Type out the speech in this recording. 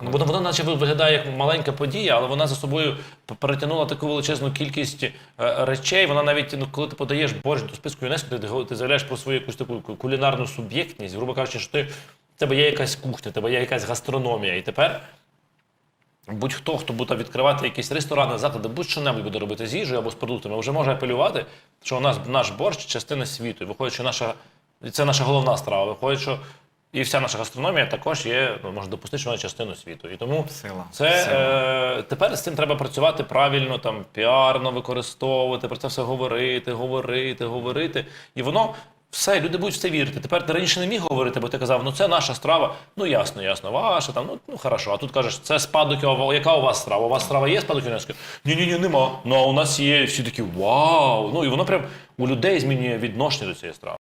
Вона, вона наче виглядає як маленька подія, але вона за собою перетягнула таку величезну кількість е, речей. Вона навіть, ну, коли ти подаєш борщ до списку ЮНЕСКО, ти, ти заявляєш про свою якусь таку кулінарну суб'єктність, грубо кажучи, що ти, в тебе є якась кухня, в тебе є якась гастрономія. І тепер будь-хто, хто буде відкривати якісь ресторани, заклади, будь-що небудь буде робити з їжею або з продуктами, вже може апелювати, що у нас наш борщ частина світу. І виходить, що наша це наша головна страва. Виходить, що і вся наша гастрономія також є, ну, можна допустити, що вона частиною світу. І тому Сила. це Сила. е, тепер з цим треба працювати правильно, там піарно використовувати, про це все говорити, говорити, говорити. І воно все, люди будуть в це вірити. Тепер ти раніше не міг говорити, бо ти казав, ну це наша страва. Ну ясно, ясно, ваша там, ну, ну хорошо. А тут кажеш, це спадок, яка у вас страва? У вас страва є спадок ЮНЕСКО? Ні, ні, ні, нема. Ну а у нас є всі такі вау. Ну і воно прям у людей змінює відношення до цієї страви.